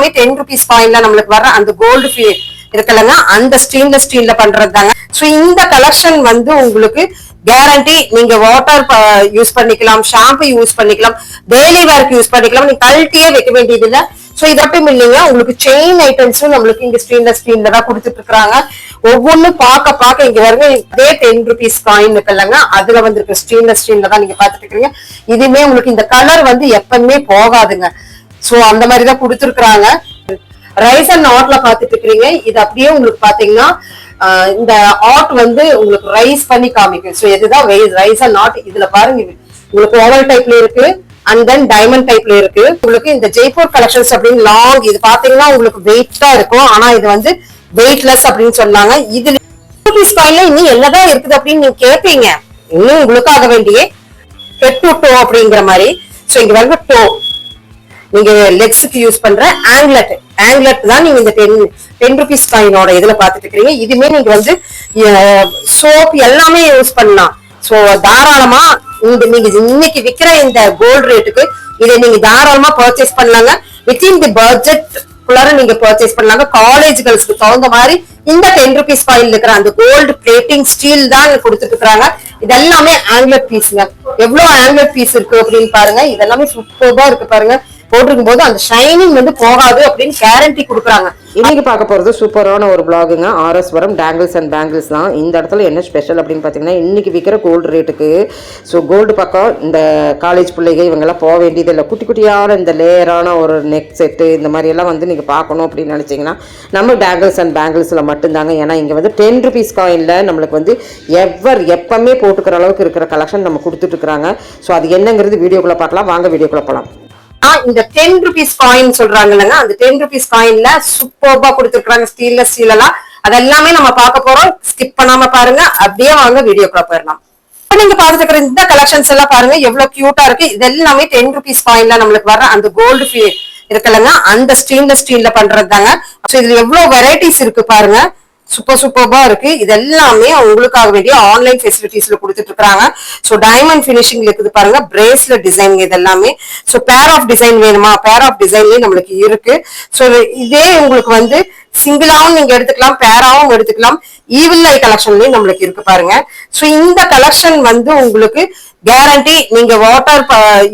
எல்லாமே ten rupees காயின்ல நம்மளுக்கு வர அந்த கோல்டு இருக்குல்லங்க. அந்த ஸ்டீன்லெஸ் ஸ்டீல்ல பண்றது தாங்க ஸோ இந்த கலெக்ஷன் வந்து உங்களுக்கு கேரண்டி நீங்க வாட்டர் யூஸ் uh, பண்ணிக்கலாம் ஷாம்பு யூஸ் பண்ணிக்கலாம் டெய்லி வேர்க்கு யூஸ் பண்ணிக்கலாம். நீங்க கழட்டியே வைக்க வேண்டியது இல்ல ஸோ இது மட்டும் இல்லைங்க. உங்களுக்கு செயின் ஐட்டம்ஸும் நம்மளுக்கு இங்க ஸ்டீன்லெஸ் ஸ்டீல்ல தான் கொடுத்துட்டு இருக்காங்க ஒவ்வொன்றும் பார்க்க பார்க்க இங்க வருங்க. இதே டென் ருபீஸ் காயின் இருக்குல்லங்க. அதுல வந்துருக்கு ஸ்டீன்லெஸ் ஸ்டீல்ல தான் நீங்க பாத்துட்டு இருக்கீங்க இதுவுமே உங்களுக்கு இந்த கலர் வந்து எப்பவுமே போகாதுங்க. சோ அந்த மாதிரி தான் கொடுத்துருக்குறாங்க. ரைஸ் அண்ட் ஆர்ட்ல பாத்துட்டு இருக்கிறீங்க. இது அப்படியே உங்களுக்கு பாத்தீங்கன்னா இந்த ஆர்ட் வந்து உங்களுக்கு ரைஸ் பண்ணி காமிக்கும். சோ இதுதான் ரைஸ் அண்ட் ஆர்ட் இதுல பாருங்க உங்களுக்கு ஓவல் டைப்ல இருக்கு அண்ட் தென் டைமண்ட் டைப்ல இருக்கு. உங்களுக்கு இந்த ஜெய்ப்பூர் கலெக்ஷன்ஸ் அப்படின்னு லாங் இது பாத்தீங்கன்னா உங்களுக்கு வெயிட்டா இருக்கும். ஆனா இது வந்து வெயிட்லெஸ் அப்படின்னு சொன்னாங்க. இதுல ருபீஸ் காயின்ல இன்னும் என்னதான் இருக்குது அப்படின்னு நீங்க கேட்பீங்க இன்னும் உங்களுக்காக வேண்டியே. ஹெட் டு டோ அப்படிங்கிற மாதிரி. சோ இங்க வந்து டோ நீங்க லெக்ஸுக்கு யூஸ் பண்ற ஆங்லெட் ஆங்லெட் தான் நீங்க இந்த டென் டென் ருபீஸ் காயினோட இதுல பாத்துட்டு இருக்கீங்க இதுமே நீங்க வந்து சோப் எல்லாமே யூஸ் பண்ணலாம். சோ தாராளமா இந்த நீங்க இன்னைக்கு விக்கிற இந்த கோல்டு ரேட்டுக்கு இதை நீங்க தாராளமா பர்ச்சேஸ் பண்ணலாங்க. வித்தின் தி பட்ஜெட் குள்ளார நீங்க பர்ச்சேஸ் பண்ணலாங்க. காலேஜ் கேர்ள்ஸ்க்கு தகுந்த மாதிரி இந்த டென் ருபீஸ் காயில் இருக்கிற அந்த கோல்டு பிளேட்டிங் ஸ்டீல் தான் கொடுத்துட்டு இருக்காங்க இதெல்லாமே ஆங்கிலர் பீஸ்ங்க எவ்வளவு ஆங்கிலர் பீஸ் இருக்கு அப்படின்னு பாருங்க. இதெல்லாமே சூப்பர்பா இருக்கு பாருங்க. போட்டிருக்கும் போது அந்த ஷைனிங் வந்து போகாது அப்படின்னு கேரண்டி கொடுக்குறாங்க. இன்னைக்கு பார்க்க போகிறது சூப்பரான ஒரு பிளாகுங்க ஆர்எஸ் வரம் டேங்கிள்ஸ் அண்ட் பேங்கிள்ஸ் தான். இந்த இடத்துல என்ன ஸ்பெஷல் அப்படின்னு பார்த்தீங்கன்னா இன்னைக்கு விற்கிற கோல்டு ரேட்டுக்கு ஸோ கோல்டு பக்கம் இந்த காலேஜ் பிள்ளைங்க இவங்கெல்லாம் போக வேண்டியது இல்லை. குட்டி குட்டியான இந்த லேயரான ஒரு நெக் செட்டு இந்த மாதிரி எல்லாம் வந்து நீங்கள் பார்க்கணும் அப்படின்னு நினச்சிங்கன்னா நம்ம டேங்கிள்ஸ் அண்ட் பேங்கிள்ஸில் மட்டும்தாங்க. ஏன்னா இங்கே வந்து டென் ருபீஸ் காயினில் நம்மளுக்கு வந்து எவர் எப்பவுமே போட்டுக்கிற அளவுக்கு இருக்கிற கலெக்ஷன் நம்ம கொடுத்துட்ருக்குறாங்க ஸோ அது என்னங்கிறது வீடியோக்குள்ளே பார்க்கலாம். வாங்க வீடியோக்குள்ளே போகலாம் இந்த டென் ருபீஸ் காயின் சொல்றாங்க இல்லைங்க? அந்த டென் ருபீஸ் காயின்ல சூப்பர்பா கொடுத்துருக்காங்க ஸ்டீல்ல ஸ்டீல் எல்லாம். அதெல்லாமே நம்ம பார்க்க போறோம். ஸ்கிப் பண்ணாம பாருங்க. அப்படியே வாங்க வீடியோக்குள்ள போயிடலாம். இப்ப நீங்க பாத்துட்டு இருக்கிற இந்த கலெக்ஷன்ஸ் எல்லாம் பாருங்க. எவ்வளவு கியூட்டா இருக்கு. இது எல்லாமே டென் ருபீஸ் காயின்ல நம்மளுக்கு வர அந்த கோல்டு இருக்குல்லங்க அந்த ஸ்டீன்ல ஸ்டீல்ல பண்றது தாங்க இதுல எவ்வளவு வெரைட்டிஸ் இருக்கு பாருங்க. சூப்பர் சூப்பர்பா இருக்கு. இது எல்லாமே உங்களுக்காக வேண்டிய ஆன்லைன் ஃபெசிலிட்டிஸ்ல கொடுத்துட்டு இருக்காங்க. சோ டைமண்ட் ஃபினிஷிங் இருக்குது பாருங்க. பிரேஸ்லெட் டிசைன் இது எல்லாமே சோ பேர் ஆஃப் டிசைன் வேணுமா? பேர் ஆஃப் டிசைன்லயே நம்மளுக்கு இருக்கு. சோ இதே உங்களுக்கு வந்து சிங்கிளாவும் நீங்க எடுத்துக்கலாம் பேராவும் எடுத்துக்கலாம். ஈவில் ஐ கலெக்ஷன்லயும் நம்மளுக்கு இருக்கு பாருங்க. சோ இந்த கலெக்ஷன் வந்து உங்களுக்கு கேரண்டி நீங்க வாட்டர்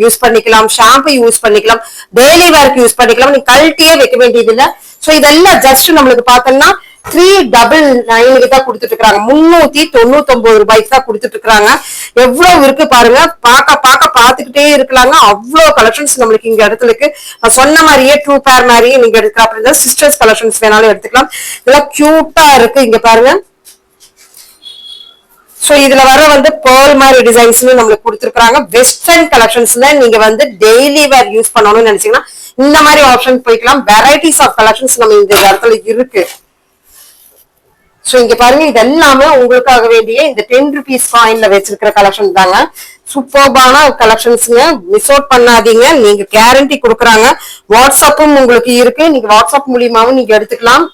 யூஸ் uh, பண்ணிக்கலாம் ஷாம்பு யூஸ் பண்ணிக்கலாம் டெய்லி வேர்க்கு யூஸ் பண்ணிக்கலாம். நீங்க கழட்டியே வைக்க வேண்டியது இல்லை சோ இதெல்லாம் ஜஸ்ட் நம்மளுக்கு பார்த்தோம்னா த்ரீ டபுள் நைனுக்கு தான் கொடுத்துட்டு இருக்காங்க முன்னூத்தி தொண்ணூத்தி ஒன்பது ரூபாய்க்கு தான் கொடுத்துட்டு இருக்காங்க எவ்வளவு இருக்கு பாருங்க. பார்க்க பார்க்க பார்த்துக்கிட்டே இருக்கலாங்க. அவ்வளவு கலெக்ஷன்ஸ் நம்மளுக்கு இங்க இடத்துல இருக்கு சொன்ன மாதிரியே டூ பேர் மாதிரியே நீங்க எடுக்கலாம். அப்படின்னா சிஸ்டர்ஸ் கலெக்ஷன்ஸ் வேணாலும் எடுத்துக்கலாம். இதெல்லாம் கியூட்டா இருக்கு இங்க பாருங்க. சோ இதுல வர வந்து பேர்ல் மாதிரி டிசைன்ஸ் நம்மளுக்கு கொடுத்துருக்காங்க வெஸ்டர்ன் கலெக்ஷன்ஸ்ல நீங்க வந்து டெய்லி வேர் யூஸ் பண்ணணும்னு நினைச்சீங்கன்னா இந்த மாதிரி ஆப்ஷன் போய்க்கலாம். வெரைட்டிஸ் ஆஃப் கலெக்ஷன்ஸ் நம்ம இந்த இடத்துல இருக்கு. சோ இங்க பாருங்க இது எல்லாமே உங்களுக்காக வேண்டிய இந்த டென் ருபீஸ் காயின்ல வச்சிருக்கிற கலெக்ஷன் தாங்க. சூப்பர்பான கலெக்ஷன்ஸ்ங்க மிஸ் அவுட் பண்ணாதீங்க. நீங்க கேரண்டி கொடுக்குறாங்க. வாட்ஸ்அப்பும் உங்களுக்கு இருக்கு. நீங்க வாட்ஸ்அப் மூலியமாவும் நீங்க எடுத்துக்கலாம்.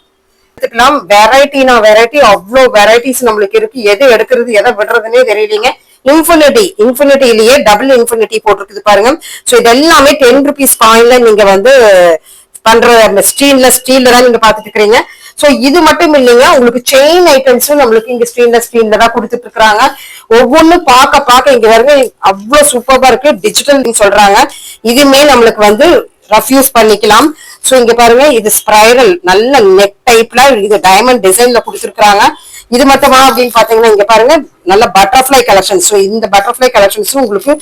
எடுத்துக்கலாம். வெரைட்டினா வெரைட்டி அவ்வளோ வெரைட்டிஸ் நம்மளுக்கு இருக்கு. எது எடுக்கிறது எதை விடுறதுன்னே தெரியலீங்க. இன்ஃபினிட்டி இன்ஃபினிட்டிலேயே டபுள் இன்ஃபினிட்டி போட்டிருக்குது பாருங்க. சோ இது எல்லாமே டென் ருபீஸ் காயின்ல நீங்க வந்து பண்ற ஸ்டீல்ல ஸ்டீல்ல தான் நீங்க பாத்துட்டு இருக்கிறீங்க. சோ இது மட்டும் இல்லைங்க உங்களுக்கு செயின் ஐட்டம்ஸும் நம்மளுக்கு இங்க ஸ்டீல்ல ஸ்டீல்ல தான் கொடுத்துட்டு இருக்காங்க ஒவ்வொன்றும் பார்க்க பார்க்க இங்க வருங்க அவ்வளவு சூப்பரா இருக்கு. டிஜிட்டல் சொல்றாங்க. இதுமே நம்மளுக்கு வந்து ரஃப்யூஸ் பண்ணிக்கலாம். சோ இங்க பாருங்க இது ஸ்பைரல் நல்ல நெக் டைப்ல இது டைமண்ட் டிசைன்ல கொடுத்துருக்காங்க இது மட்டுமா அப்படின்னு பாத்தீங்கன்னா இங்க பாருங்க நல்ல பட்டர்ஃபிளை கலெக்ஷன் ஸோ இந்த பட்டர்ஃபிளை கலெக்ஷன்ஸும் உங்களுக்கு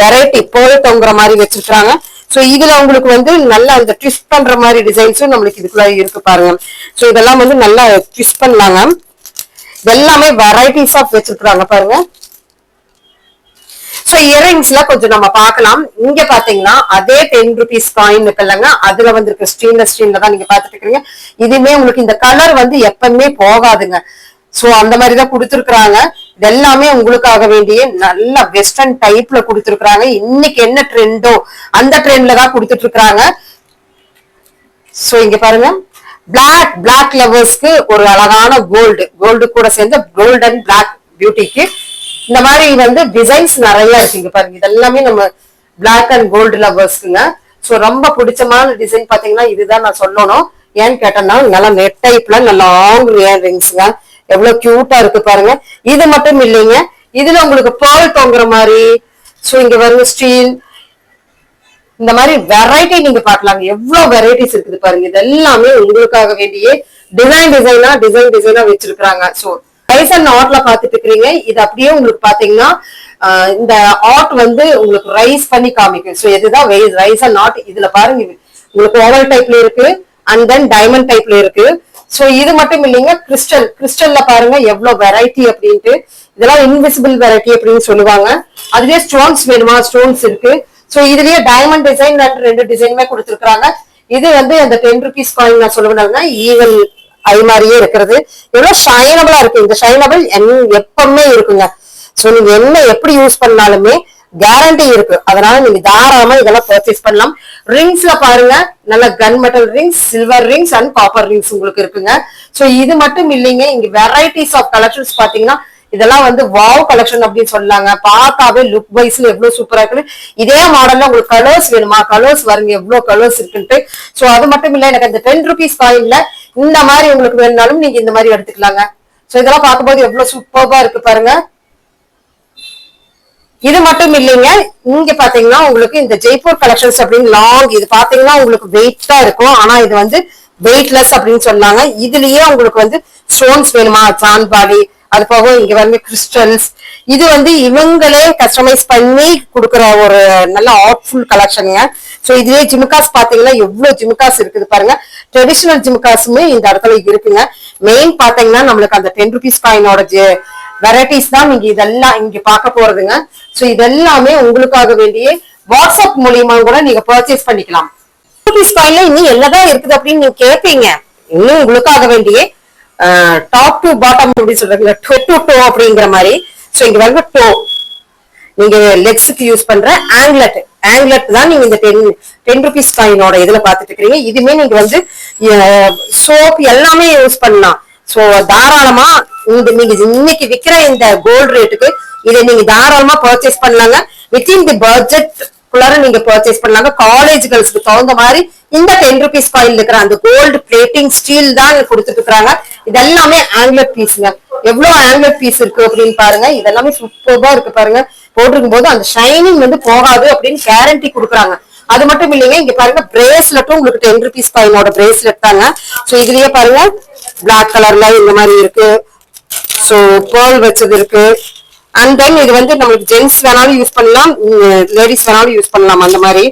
வெரைட்டி போல் தொங்குற மாதிரி வச்சிருக்காங்க சோ இதுல உங்களுக்கு வந்து நல்லா அந்த ட்விஸ்ட் பண்ற மாதிரி டிசைன்ஸும் நம்மளுக்கு இதுக்குள்ள இருக்கு பாருங்க. ஸோ இதெல்லாம் வந்து நல்லா ட்விஸ்ட் பண்ணலாங்க. எல்லாமே வெரைட்டிஸ் ஆஃப் வச்சிருக்காங்க பாருங்க. சோ இயரிங்ஸ்ல கொஞ்சம் நம்ம பார்க்கலாம். இங்க பாத்தீங்கன்னா அதே டென் ருபீஸ் காயின் இருக்குல்லங்க அதுல வந்து ஸ்ட்ரீம்ல ஸ்ட்ரீம்ல ஸ்டீன்ல தான் நீங்க பாத்துட்டு இருக்கீங்க இதுவுமே உங்களுக்கு இந்த கலர் வந்து எப்பவுமே போகாதுங்க. சோ அந்த மாதிரிதான் கொடுத்துருக்குறாங்க. இதெல்லாமே உங்களுக்காக வேண்டிய நல்ல வெஸ்டர்ன் டைப்ல கொடுத்துருக்குறாங்க. இன்னைக்கு என்ன ட்ரெண்டோ அந்த ட்ரெண்ட்ல தான் கொடுத்துட்டு இருக்கிறாங்க சோ இங்க பாருங்க. பிளாக் பிளாக் லவர்ஸ்க்கு ஒரு அழகான கோல்டு கோல்டு கூட சேர்ந்த கோல்டன் பிளாக் பியூட்டிக்கு இந்த மாதிரி வந்து டிசைன்ஸ் நிறைய இருக்கு. இங்க பாருங்க. இதெல்லாமே நம்ம பிளாக் அண்ட் கோல்டு லவர்ஸ்க்குங்க சோ ரொம்ப பிடிச்சமான டிசைன் பாத்தீங்கன்னா இதுதான் நான் சொல்லணும். ஏன்னு கேட்டேன்னா நல்லா நெட் டைப்ல நல்ல லாங் ரிங்ஸ்ங்க எவ்வளவு கியூட்டா இருக்கு பாருங்க. இது மட்டும் இல்லைங்க. இதுல உங்களுக்கு பேர்ல் தொங்குற மாதிரி ஸோ இங்க வருங்க ஸ்டீல் இந்த மாதிரி வெரைட்டி நீங்க பார்க்கலாங்க. எவ்வளவு வெரைட்டிஸ் இருக்குது பாருங்க. இது எல்லாமே உங்களுக்காக வேண்டியே டிசைன் டிசைனா டிசைன் டிசைனா வச்சிருக்காங்க சோ ரைஸ் அண்ட் ஆர்ட்ல பாத்துட்டு இருக்கிறீங்க. இது அப்படியே உங்களுக்கு பாத்தீங்கன்னா இந்த ஆர்ட் வந்து உங்களுக்கு ரைஸ் பண்ணி காமிக்கும். சோ இதுதான் ரைஸ் அண்ட் ஆர்ட் இதுல பாருங்க உங்களுக்கு ஓவல் டைப்ல இருக்கு. அண்ட் தென் டைமண்ட் டைப்ல இருக்கு. சோ இது மட்டும் இல்லைங்க கிறிஸ்டல் கிறிஸ்டல்ல பாருங்க எவ்வளவு வெரைட்டி அப்படின்ட்டு. இதெல்லாம் இன்விசிபிள் வெரைட்டி அப்படின்னு சொல்லுவாங்க. அதுலயே ஸ்டோன்ஸ் வேணுமா? ஸ்டோன்ஸ் இருக்கு. சோ இதுலயே டைமண்ட் டிசைன் ரெண்டு டிசைனுமே கொடுத்துருக்காங்க இது வந்து அந்த டென் ருபீஸ் காயின் நான் சொல்லுவேன்னா ஈவல் ஐ மாதிரியே இருக்கிறது. எவ்வளவு ஷைனபிளா இருக்கு. இந்த ஷைனபிள் எப்பவுமே இருக்குங்க. சோ நீங்க என்ன எப்படி யூஸ் பண்ணாலுமே கேரண்டி இருக்கு. அதனால நீங்க தாராளமா இதெல்லாம் பர்ச்சேஸ் பண்ணலாம். ரிங்ஸ்ல பாருங்க. நல்ல gun metal rings silver rings and copper rings உங்களுக்கு இருக்குங்க. சோ இது மட்டும் இல்லைங்க. இங்க வெரைட்டிஸ் ஆஃப் கலெக்ஷன்ஸ் பாத்தீங்கன்னா இதெல்லாம் வந்து வாவ் கலெக்ஷன் அப்படின்னு சொல்லாங்க பார்த்தாவே லுக் வைஸ்ல எவ்வளவு சூப்பரா இருக்கு இதே மாடல்ல உங்களுக்கு கலர்ஸ் வேணுமா? கலர்ஸ் வருங்க. எவ்வளவு கலர்ஸ் இருக்குன்ட்டு. சோ அது மட்டும் இல்ல எனக்கு அந்த டென் ருபீஸ் காயின்ல இந்த மாதிரி உங்களுக்கு வேணும்னாலும் நீங்க இந்த மாதிரி எடுத்துக்கலாங்க. சோ இதெல்லாம் பார்க்கும்போது எவ்வளவு சூப்பர்பா இருக்கு பாருங்க. இது மட்டும் இல்லைங்க. இங்க பாத்தீங்கன்னா உங்களுக்கு இந்த ஜெய்ப்பூர் கலெக்ஷன்ஸ் அப்படின்னு லாங் இது பாத்தீங்கன்னா உங்களுக்கு வெயிட்டா இருக்கும். ஆனா இது வந்து வெயிட்லெஸ் அப்படின்னு சொன்னாங்க. இதுலயே உங்களுக்கு வந்து ஸ்டோன்ஸ் வேணுமா? சாண்பாடி அது போக இங்க வந்து கிறிஸ்டல்ஸ் இது வந்து இவங்களே கஸ்டமைஸ் பண்ணி கொடுக்குற ஒரு நல்ல ஆர்ட்ஃபுல் கலெக்ஷனுங்க சோ இதுவே ஜிமுக்காஸ் பாத்தீங்கன்னா எவ்வளவு ஜிமுக்காஸ் இருக்குது பாருங்க. ட்ரெடிஷனல் ஜிமுக்காஸுமே இந்த இடத்துல இருக்குங்க. மெயின் பாத்தீங்கன்னா நம்மளுக்கு அந்த டென் ருபீஸ் காயினோட வெரைட்டிஸ் தான் நீங்க இதெல்லாம் இங்க பார்க்க போறதுங்க. சோ இதெல்லாமே உங்களுக்காக வேண்டிய வாட்ஸ்அப் மூலியமா கூட நீங்க பர்ச்சேஸ் பண்ணிக்கலாம். ருபீஸ் காயின்ல இன்னும் என்னதான் இருக்குது அப்படின்னு நீங்க கேட்பீங்க இன்னும் உங்களுக்காக வேண்டிய டாப் டு பாட்டம் அப்படின்னு சொல்றாங்க டோ டு டோ அப்படிங்கிற மாதிரி. சோ இங்க வந்து டோ நீங்க லெக்ஸுக்கு யூஸ் பண்ற ஆங்லெட் ஆங்லெட் தான் நீங்க இந்த டென் டென் ருபீஸ் காயினோட இதுல பாத்துட்டு இருக்கிறீங்க. இதுமே நீங்க வந்து சோப் எல்லாமே யூஸ் பண்ணலாம். சோ தாராளமா இந்த நீங்க இன்னைக்கு விக்கிற இந்த கோல்டு ரேட்டுக்கு இதை நீங்க தாராளமா பர்ச்சேஸ் பண்ணலாங்க. வித்தின் தி பட்ஜெட் குள்ளார நீங்க பர்ச்சேஸ் பண்ணலாங்க. காலேஜ் கேர்ள்ஸ்க்கு தகுந்த மாதிரி இந்த டென் ருபீஸ் காயில் இருக்கிற அந்த கோல்டு பிளேட்டிங் ஸ்டீல் தான் கொடுத்துட்டு இருக்கிறாங்க. இதெல்லாமே ஆங்கிலர் பீஸ்ங்க எவ்வளவு ஆங்கிலர் பீஸ் இருக்கு அப்படின்னு பாருங்க. இதெல்லாமே சூப்பர்பா இருக்கு பாருங்க. போட்டிருக்கும் போது அந்த ஷைனிங் வந்து போகாது அப்படின்னு கேரண்டி கொடுக்குறாங்க. அது மட்டும் இல்லைங்க இங்க பாருங்க பிரேஸ்லெட்டும் உங்களுக்கு டென் ருபீஸ் காயினோட பிரேஸ்லெட் தாங்க. சோ இதுலயே பாருங்க பிளாக் கலர்ல இந்த மாதிரி இருக்கு. சோ பேர்ல் வச்சது இருக்கு அண்ட் தென் இது வந்து நம்மளுக்கு ஜென்ஸ் வேணாலும் யூஸ் பண்ணலாம் லேடிஸ் வேணாலும் யூஸ் பண்ணலாம் அந்த மாதிரி.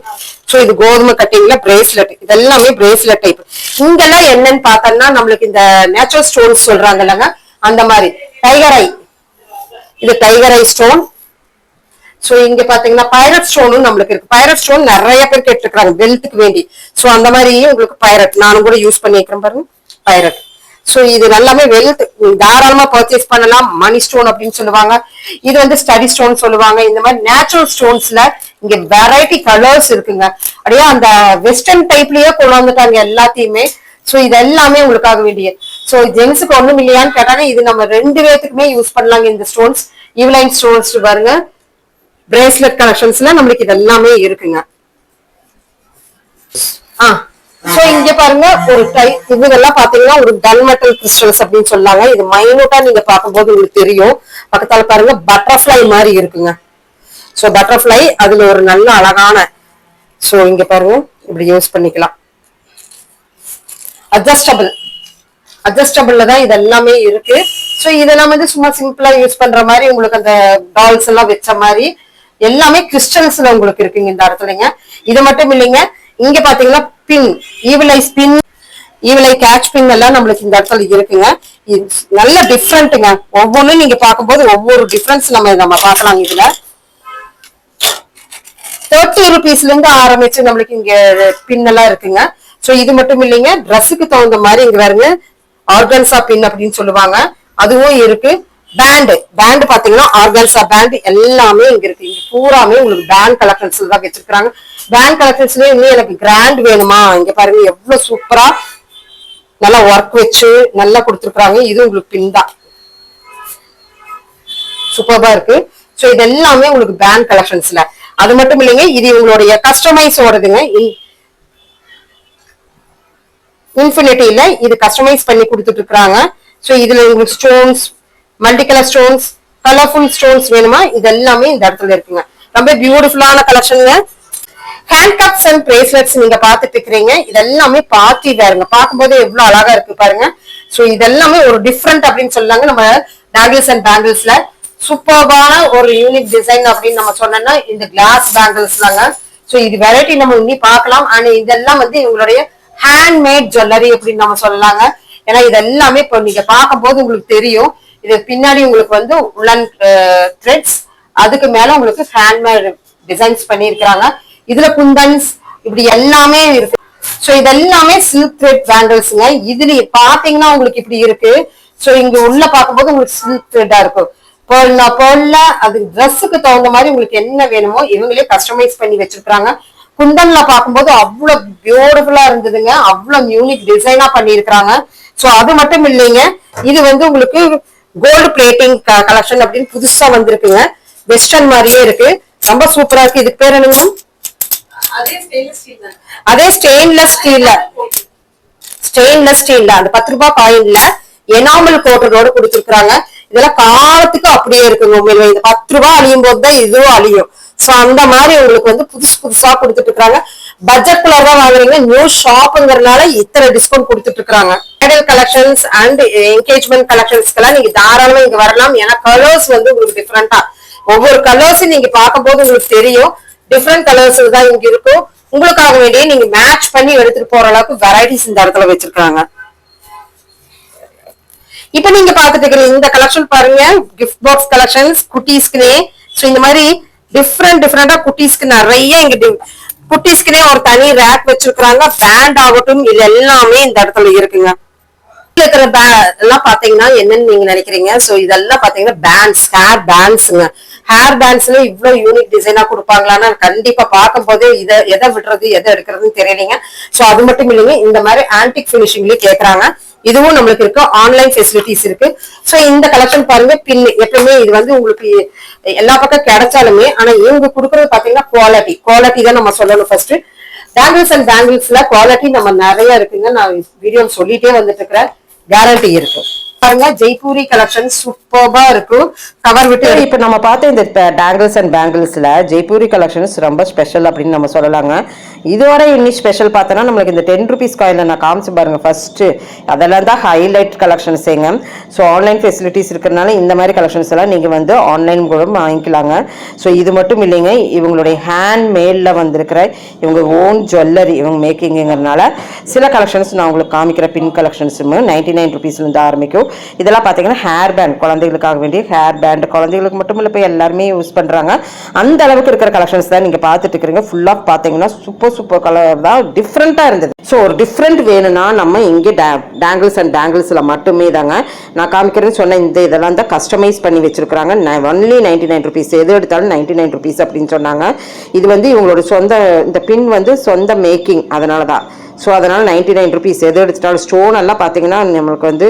ஸோ இது கோதுமை கட்டிங்ல பிரேஸ்லெட் இதெல்லாமே பிரேஸ்லெட் டைப் இங்கெல்லாம் என்னன்னு பார்த்தோம்னா நம்மளுக்கு இந்த நேச்சுரல் ஸ்டோன்ஸ் சொல்றாங்க இல்லைங்க? அந்த மாதிரி. டைகர் ஐ இது டைகர் ஐ ஸ்டோன் ஸோ இங்க பாத்தீங்கன்னா பைரட் ஸ்டோனும் நம்மளுக்கு இருக்கு. பைரட் ஸ்டோன் நிறைய பேர் கேட்டுருக்காங்க பெல்த்துக்கு வேண்டி. ஸோ அந்த மாதிரி உங்களுக்கு பைரட் நானும் கூட யூஸ் பண்ணிக்கிறேன் பாருங்க. பைரட் ஸோ இது எல்லாமே வெல்த் தாராளமா பர்ச்சேஸ் பண்ணலாம். மணி ஸ்டோன் அப்படின்னு சொல்லுவாங்க. இது வந்து ஸ்டடி ஸ்டோன் சொல்லுவாங்க. இந்த மாதிரி நேச்சுரல் ஸ்டோன்ஸ்ல இங்க வெரைட்டி கலர்ஸ் இருக்குங்க. அப்படியே அந்த வெஸ்டர்ன் டைப்லயே கொண்டு வந்துட்டாங்க எல்லாத்தையுமே. ஸோ இது எல்லாமே உங்களுக்காக வேண்டிய ஸோ ஜென்ஸுக்கு ஒண்ணும் இல்லையான்னு கேட்டாங்க இது நம்ம ரெண்டு பேத்துக்குமே யூஸ் பண்ணலாங்க இந்த ஸ்டோன்ஸ் யூலைன் ஸ்டோன்ஸ் பாருங்க. பிரேஸ்லெட் கலெக்ஷன்ஸ்ல நம்மளுக்கு இது எல்லாமே இருக்குங்க ஆ சோ இங்க பாருங்க ஒரு டை இதெல்லாம் பாத்தீங்கன்னா ஒரு கன் மெட்டல் கிறிஸ்டல்ஸ் அப்படின்னு சொல்லாங்க. இது மைனூட்டா நீங்க பார்க்கும்போது உங்களுக்கு தெரியும். பக்கத்தால பாருங்க பட்டர்ஃப்ளை மாதிரி இருக்குங்க. சோ பட்டர்ஃப்ளை அதுல ஒரு நல்ல அழகான சோ இங்க பாருங்க இப்படி யூஸ் பண்ணிக்கலாம். அட்ஜஸ்டபிள் அட்ஜஸ்டபிள்ல தான் இது எல்லாமே இருக்கு சோ இதெல்லாம் வந்து சும்மா சிம்பிளா யூஸ் பண்ற மாதிரி உங்களுக்கு அந்த டால்ஸ் எல்லாம் வச்ச மாதிரி எல்லாமே கிறிஸ்டல்ஸ்ல உங்களுக்கு இருக்குங்க இந்த இடத்துலங்க. இது மட்டும் இல்லைங்க இங்க பாத்தீங்கன்னா பின் ஈவிலை பின் ஈவிலை கேட்ச் பின் எல்லாம் நம்மளுக்கு இந்த இடத்துல இருக்குங்க. நல்ல டிஃப்ரெண்ட்டுங்க ஒவ்வொன்றும் நீங்க பார்க்கும்போது ஒவ்வொரு டிஃப்ரென்ஸ் நம்ம நம்ம பார்க்கலாம் இதுல. தேர்ட்டி ருபீஸ்ல இருந்து ஆரம்பிச்சு நம்மளுக்கு இங்க பின் எல்லாம் இருக்குங்க. சோ இது மட்டும் இல்லைங்க. ட்ரெஸ்ஸுக்கு தகுந்த மாதிரி இங்க பாருங்க. ஆர்கன்சா பின் அப்படின்னு சொல்லுவாங்க. அதுவும் இருக்கு. பேண்ட் பேண்ட் பாத்தீங்கன்னா ஆர்கன்சா பேண்ட் எல்லாமே இங்க இருக்கு. இங்க பூராமே உங்களுக்கு பேண்ட் கலெக்ஷன்ஸ்ல தான் வச்சிருக்காங்க பேண்ட் கலெக்ஷன்ஸ்லயே இன்னும் எனக்கு கிராண்ட் வேணுமா? இங்க பாருங்க எவ்வளவு சூப்பரா நல்லா ஒர்க் வச்சு நல்லா கொடுத்துருக்காங்க இது உங்களுக்கு பின் தான். சூப்பர்பா இருக்கு. சோ இது எல்லாமே உங்களுக்கு பேண்ட் கலெக்ஷன்ஸ்ல அது மட்டும் இல்லைங்க இது உங்களுடைய கஸ்டமைஸோடதுங்க இன்ஃபினிட்டியில இது கஸ்டமைஸ் பண்ணி கொடுத்துட்டு இருக்காங்க ஸோ இதுல உங்களுக்கு stones multi colour stones colourful stones வேணுமா? இது எல்லாமே இந்த இடத்துல இருக்குங்க. ரொம்ப பியூட்டிஃபுல்லான கலெக்ஷனுங்க ஹேண்ட் கப்ஸ் அண்ட் பிரேஸ்லெட்ஸ் நீங்க பாத்துட்டு இருக்கிறீங்க. இதெல்லாமே பார்ட்டி வேறுங்க பார்க்கும்போது எவ்வளவு அழகா இருக்கு பாருங்க. சோ இதெல்லாமே ஒரு டிஃப்ரெண்ட் அப்படின்னு சொல்லாங்க நம்ம பேங்கிள்ஸ் அண்ட் பேங்கிள்ஸ்ல சூப்பர்பான ஒரு யூனிக் டிசைன் அப்படின்னு நம்ம சொன்னோம்னா இந்த கிளாஸ் பேங்கிள்ஸ்லாங்க ஸோ இது வெரைட்டி நம்ம இன்னி பார்க்கலாம். அண்ட் இதெல்லாம் வந்து இவங்களுடைய ஹேண்ட்மேட் ஜுவல்லரி அப்படின்னு நம்ம சொல்லலாங்க. ஏன்னா இதெல்லாமே இப்போ நீங்க பார்க்கும்போது உங்களுக்கு தெரியும். இது பின்னாடி உங்களுக்கு வந்து உலன் த்ரெட்ஸ் அதுக்கு மேல உங்களுக்கு ஹேண்ட்மேட் டிசைன்ஸ் பண்ணியிருக்கிறாங்க. இதுல குந்தன்ஸ் இப்படி எல்லாமே இருக்கு. சோ இதெல்லாமே சில்க் த்ரெட் பேண்டல்ஸ்ங்க இதுல பாத்தீங்கன்னா உங்களுக்கு இப்படி இருக்கு. சோ இங்க உள்ள பார்க்கும்போது உங்களுக்கு சில்க் த்ரெட்டா இருக்கும். பேர்ல பொருள்ல அது ட்ரெஸ்ஸுக்கு தகுந்த மாதிரி உங்களுக்கு என்ன வேணுமோ இவங்களே கஸ்டமைஸ் பண்ணி வச்சிருக்காங்க குந்தன்ல பார்க்கும்போது அவ்வளவு பியூட்டிஃபுல்லா இருந்ததுங்க. அவ்வளவு யூனிக் டிசைனா பண்ணியிருக்கிறாங்க. சோ அது மட்டும் இல்லைங்க. இது வந்து உங்களுக்கு கோல்டு பிளேட்டிங் கலெக்ஷன் அப்படின்னு புதுசா வந்திருக்குங்க. வெஸ்டர்ன் மாதிரியே இருக்கு. ரொம்ப சூப்பரா இருக்கு. இதுக்கு பேர் என்னங்க? அதே ஸ்டெயின்லெஸ் ஸ்டீல்ல ஸ்டெயின்லெஸ் ஸ்டீல்ல அந்த பத்து ரூபாய் காயின்ல எனாமல் கோட்டரோட கொடுத்துருக்காங்க இதெல்லாம் காலத்துக்கு அப்படியே இருக்குங்க உண்மையிலே. இந்த பத்து ரூபாய் அழியும் போது தான் இதுவும் அழியும். சோ அந்த மாதிரி உங்களுக்கு வந்து புதுசு புதுசா கொடுத்துட்டு இருக்காங்க. பட்ஜெட் குள்ளர் தான் வாங்குறீங்க. நியூ ஷாப்புங்கிறதுனால இத்தனை டிஸ்கவுண்ட் கொடுத்துட்டு இருக்காங்க பிரைடல் கலெக்ஷன்ஸ் அண்ட் என்கேஜ்மெண்ட் கலெக்ஷன்ஸ்க்கெல்லாம் நீங்க தாராளமா இங்க வரலாம். ஏன்னா கலர்ஸ் வந்து உங்களுக்கு டிஃப்ரெண்டா ஒவ்வொரு கலர்ஸும் நீங்க பார்க்கும்போது உங்களுக்கு தெரியும். டிஃப்ரெண்ட் கலர்ஸ் தான் இங்க இருக்கும். உங்களுக்காக வேண்டிய நீங்க மேட்ச் பண்ணி எடுத்துட்டு போற அளவுக்கு வெரைட்டிஸ் இந்த இடத்துல வச்சிருக்காங்க இப்ப நீங்க பாத்துட்டு இருக்கிற இந்த கலெக்ஷன் பாருங்க. கிஃப்ட் பாக்ஸ் கலெக்ஷன்ஸ் குட்டீஸ்க்குனே சோ இந்த மாதிரி டிஃப்ரெண்ட் டிஃப்ரெண்டா குட்டீஸ்க்கு நிறைய இங்க குட்டீஸ்க்குனே ஒரு தனி ரேக் வச்சிருக்காங்க பேண்ட் ஆகட்டும் இது எல்லாமே இந்த இடத்துல இருக்குங்க. இருக்கிற பே- எல்லாம் பாத்தீங்கன்னா என்னன்னு நீங்க நினைக்கிறீங்க? சோ இதெல்லாம் பாத்தீங்கன்னா பேண்ட்ஸ் ஹேர் பேண்ட்ஸ்ங்க ஹேர் பேண்ட்ஸ்ல இவ்வளவு யூனிக் டிசைனா கொடுப்பாங்களான்னு கண்டிப்பா பார்க்கும் போதே இதை எதை விடுறது எதை எடுக்கிறதுன்னு தெரியலீங்க. சோ அது மட்டும் இல்லைங்க. இந்த மாதிரி ஆன்டிக் பினிஷிங்லயும் கேக்குறாங்க. இதுவும் நம்மளுக்கு இருக்கு. ஆன்லைன் ஃபெசிலிட்டிஸ் இருக்கு. ஸோ இந்த கலெக்ஷன் பாருங்க. பின் எப்பவுமே இது வந்து உங்களுக்கு எல்லா பக்கம் கிடைச்சாலுமே ஆனா இவங்க கொடுக்கறது பாத்தீங்கன்னா குவாலிட்டி குவாலிட்டி தான் நம்ம சொல்லணும் ஃபர்ஸ்ட் பேங்கிள்ஸ் அண்ட் பேங்கிள்ஸ்ல குவாலிட்டி நம்ம நிறைய இருக்குங்க. நான் வீடியோ சொல்லிட்டே வந்துட்டு இருக்கிறேன். கேரண்டி இருக்கு. பாருங்க ஜெய்பூரி கலெக்ஷன் சூப்பர்பா இருக்கும். கவர் விட்டு இப்போ நம்ம பார்த்த இந்த டேங்கிள்ஸ் அண்ட் பேங்கிள்ஸில் ஜெய்ப்பூரி கலெக்ஷன்ஸ் ரொம்ப ஸ்பெஷல் அப்படின்னு நம்ம சொல்லலாங்க. இதோட இன்னி ஸ்பெஷல் பார்த்தோன்னா நம்மளுக்கு இந்த டென் ருபீஸ் காயினில் நான் காமிச்சு பாருங்க. ஃபர்ஸ்ட்டு அதெல்லாம் தான் ஹைலைட் கலெக்ஷன்ஸேங்க ஸோ ஆன்லைன் ஃபெசிலிட்டிஸ் இருக்கிறனால இந்த மாதிரி கலெக்ஷன்ஸ் எல்லாம் நீங்கள் வந்து ஆன்லைன் கூட வாங்கிக்கலாங்க. ஸோ இது மட்டும் இல்லைங்க. இவங்களுடைய ஹேண்ட் மேடில் வந்திருக்கிற இவங்க ஓன் ஜுவல்லரி இவங்க மேக்கிங்கிறதுனால சில கலெக்ஷன்ஸ் நான் உங்களுக்கு காமிக்கிற பின் கலெக்ஷன்ஸுமே நைன்டி நைன் ருபீஸ்லேருந்து ஆரம்பிக்கும். இதெல்லாம் பார்த்தீங்கன்னா ஹேர் பேண்ட் குழந்தைகளுக்காக வேண்டிய ஹேர் பேண்ட் குழந்தைகளுக்கு மட்டும் இல்லை இப்போ எல்லாருமே யூஸ் பண்ணுறாங்க அந்த அளவுக்கு இருக்கிற கலெக்ஷன்ஸ் தான் நீங்கள் பார்த்துட்டு இருக்கிறீங்க. ஃபுல்லாக பார்த்தீங்கன்னா சூப்பர் சூப்பர் கலர் தான். டிஃப்ரெண்ட்டாக இருந்தது. ஸோ ஒரு டிஃப்ரெண்ட் வேணும்னா நம்ம இங்கே டே டேங்கிள்ஸ் அண்ட் டேங்கிள்ஸில் மட்டுமே தாங்க நான் காமிக்கிறேன்னு சொன்ன இந்த இதெல்லாம் தான் கஸ்டமைஸ் பண்ணி வச்சிருக்கிறாங்க. ஒன்லி நைன்டி நைன் ருபீஸ் எது எடுத்தாலும் நைன்டி நைன் ருபீஸ் அப்படின்னு சொன்னாங்க. இது வந்து இவங்களோட சொந்த இந்த பின் வந்து சொந்த மேக்கிங் அதனால தான் ஸோ அதனால் நைன்ட்டி நைன் ருபீஸ் எது எடுத்துட்டாலும் ஸ்டோன் எல்லாம் பார்த்தீங்கன்னா நம்மளுக்கு வந்து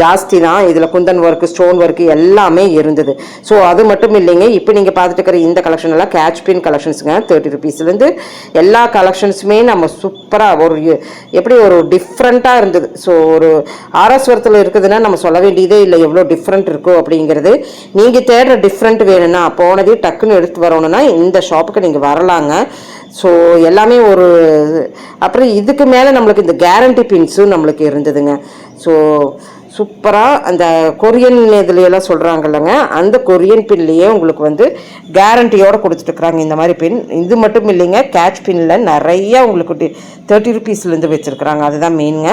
ஜாஸ்தி தான் இதில் குந்தன் ஒர்க்கு ஸ்டோன் ஒர்க்கு எல்லாமே இருந்தது. ஸோ அது மட்டும் இல்லைங்க. இப்போ நீங்கள் பார்த்துட்டு இருக்கிற இந்த கலெக்ஷன் எல்லாம் கேட்ச் பின் கலெக்ஷன்ஸுங்க தேர்ட்டி ருபீஸ்லேருந்து எல்லா கலெக்ஷன்ஸுமே நம்ம சூப்பராக ஒரு எப்படி ஒரு டிஃப்ரெண்ட்டாக இருந்தது. ஸோ ஒரு ஆரஸ்வரத்தில் இருக்குதுன்னா நம்ம சொல்ல வேண்டியதே இல்லை. எவ்வளோ டிஃப்ரெண்ட் இருக்கும் அப்படிங்கிறது. நீங்கள் தேடுற டிஃப்ரெண்ட் வேணும்னா போனதே டக்குன்னு எடுத்து வரணும்னா இந்த ஷாப்புக்கு நீங்கள் வரலாங்க. ஸோ எல்லாமே ஒரு அப்புறம் இதுக்கு மேலே நம்மளுக்கு இந்த கேரண்டி பின்ஸும் நம்மளுக்கு இருந்ததுங்க. ஸோ சூப்பராக அந்த கொரியன் இதுலையெல்லாம் எல்லாம் சொல்கிறாங்கல்லங்க அந்த கொரியன் பின்லேயே உங்களுக்கு வந்து கேரண்டியோடு கொடுத்துட்ருக்குறாங்க இந்த மாதிரி பின். இது மட்டும் இல்லைங்க கேட்ச் பின்னில் நிறைய உங்களுக்கு தேர்ட்டி ருபீஸ்லேருந்து வச்சுருக்குறாங்க. அதுதான் மெயினுங்க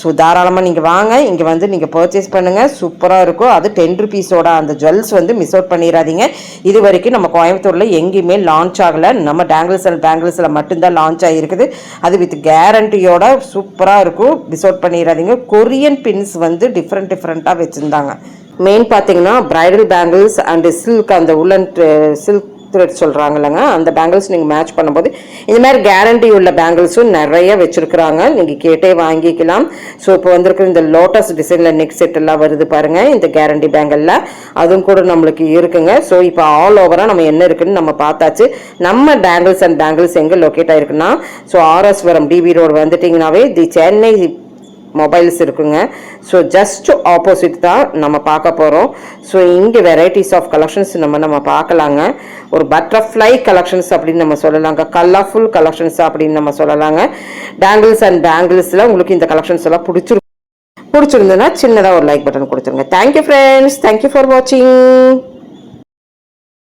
ஸோ தாராளமாக நீங்கள் வாங்க. இங்கே வந்து நீங்கள் பர்ச்சேஸ் பண்ணுங்கள் சூப்பராக இருக்கும். அது டென் ருபீஸோட அந்த ஜுவல்ஸ் வந்து மிஸ் அவுட் பண்ணிடாதீங்க இது வரைக்கும் நம்ம கோயம்புத்தூரில் எங்கேயுமே லான்ச் ஆகலை. நம்ம டேங்கிள்ஸ் அண்ட் பேங்கிள்ஸில் மட்டும்தான் லான்ச் ஆகிருக்குது அது வித் கேரண்டியோட சூப்பராக இருக்கும். மிஸ் அவுட் பண்ணிடாதீங்க கொரியன் பின்ஸ் வந்து டிஃப்ரெண்ட் டிஃப்ரெண்ட்டாக வச்சுருந்தாங்க. மெயின் பார்த்தீங்கன்னா பிரைடல் பேங்கிள்ஸ் அண்டு சில்க் அந்த உலன் சில்க் த்ரெட் சொல்கிறாங்கல்லங்க அந்த பேங்கிள்ஸ் நீங்கள் மேட்ச் பண்ணும்போது இந்த மாதிரி கேரண்டி உள்ள பேங்கிள்ஸும் நிறைய வச்சுருக்குறாங்க. நீங்கள் கேட்டே வாங்கிக்கலாம். ஸோ இப்போ வந்திருக்கிற இந்த லோட்டஸ் டிசைனில் நெக் செட் எல்லாம் வருது பாருங்கள் இந்த கேரண்டி பேங்கிளில் அதுவும் கூட நம்மளுக்கு இருக்குங்க. ஸோ இப்போ ஆல் ஓவராக நம்ம என்ன இருக்குன்னு நம்ம பார்த்தாச்சு. நம்ம பேங்கிள்ஸ் அண்ட் பேங்கிள்ஸ் எங்கே லொக்கேட் ஆயிருக்குன்னா ஸோ ஆர்எஸ்வரம் டிபி ரோடு வந்துட்டிங்கனாவே தி சென்னை மொபைல்ஸ் இருக்குங்க. ஸோ ஜஸ்ட் ஆப்போசிட் தான் நம்ம பார்க்க போகிறோம் ஸோ இங்கே வெரைட்டிஸ் ஆஃப் கலெக்ஷன்ஸ் நம்ம நம்ம பார்க்கலாங்க. ஒரு பட்டர்ஃப்ளை கலெக்ஷன்ஸ் அப்படின்னு நம்ம சொல்லலாங்க. கலர்ஃபுல் கலெக்ஷன்ஸ் அப்படின்னு நம்ம சொல்லலாங்க. பேங்கிள்ஸ் அண்ட் பேங்கிள்ஸில் உங்களுக்கு இந்த கலெக்ஷன்ஸ் எல்லாம் பிடிச்சிருக்கும் பிடிச்சிருந்ததுன்னா சின்னதாக ஒரு லைக் பட்டன் கொடுத்துருங்க. Thank you friends thank you for வாட்சிங்